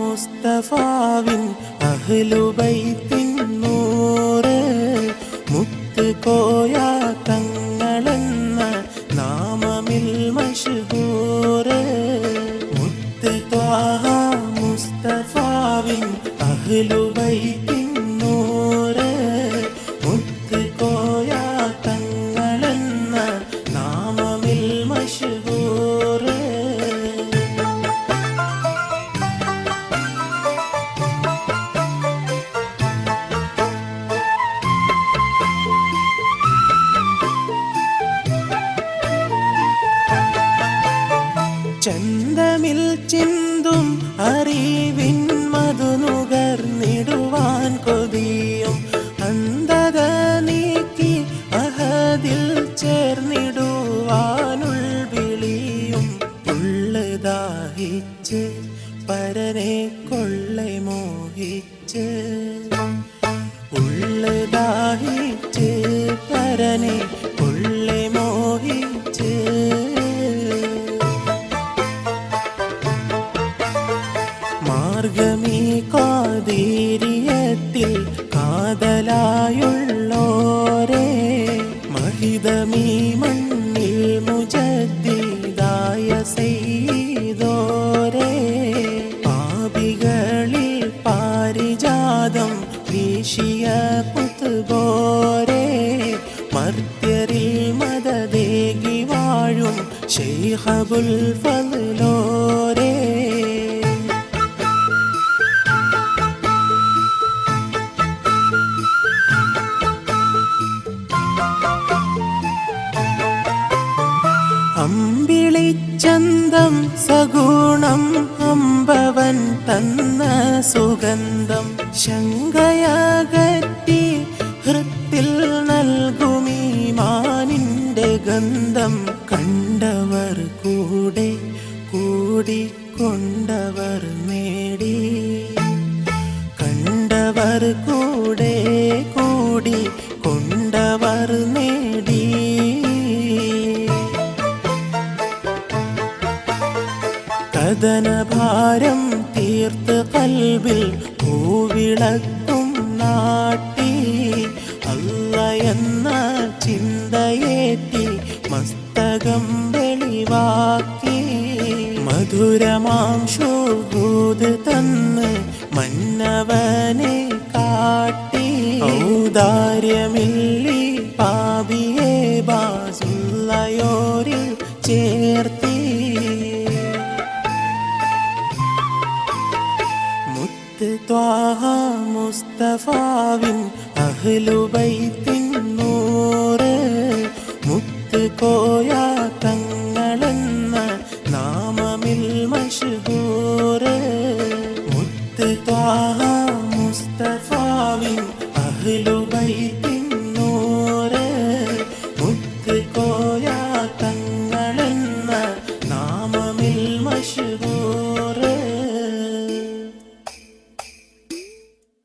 മുസ്തഫാവിൻ അഹ്ലുബൈത്തിൻ നൂറ് മുത്ത് കോയ തങ്ങളെന്ന നാമമിൽ മഷ്ഹൂറ്. മുത്ത് ത്വാഹ മുസ്തഫാവിൻ അഹ്ലുബൈത്തിൻ ചന്തമിൽ ചിന്തും അറിവിൻ മധുനുകർന്നിടുവാൻ കൊതിയും. അന്ധത നീക്കി അഹദിൽ ചേർന്നിടുവാനുൾ വിളിയും. ഉള്ളതാഹിച്ച് പരനെ കൊള്ളെ മോഹിച്ച്. കാതലായുള്ളോരേ മഹിതമീ മണ്ണിൽ മുജദ്ദീദായ ചെയ്തോരേ പാപികളിൽ പാരിജാതം വീശിയ പുത്തുപോരേ മർത്യരിൽ മതദേകി വാഴും ഷെയ്ഹബുൽ ഫലോരേ അമ്പിളിച്ചന്തം സഗുണം അമ്പവൻ തന്ന സുഗന്ധം ശങ്കയാകറ്റി ഹൃത്തിൽ നൽകുമീ മാനിന്റെ ഗന്ധം കണ്ടവർ കൂടെ കൂടിക്കൊണ്ടവർ നേടി. കണ്ടവർ കൂടെ കൂടി കഥനഭാരം തീർത്ത് കൽവിൽ പൂവിളക്കും നാട്ടി. അല്ല എന്ന ചിന്തയേറ്റി മസ്തകം വെളിവാക്കി. മധുരമാം ഷൂത് തന്ന് മന്നവനെ കാട്ടി. ഔദാര്യമില്ലി പാപിയെ ബാസുള്ളയോരിൽ ചേർത്തി ത്വാഹ മുസ്തഫാവിൻ അഹ്ലുബൈത്തിൻ നൂറ് മുത്ത് കോയ തങ്ങളെന്ന നാമമിൽ മഷ്ഹൂറ് മുത്ത് ത്വാഹ മുസ്തഫാവിൻ അഹ്ലു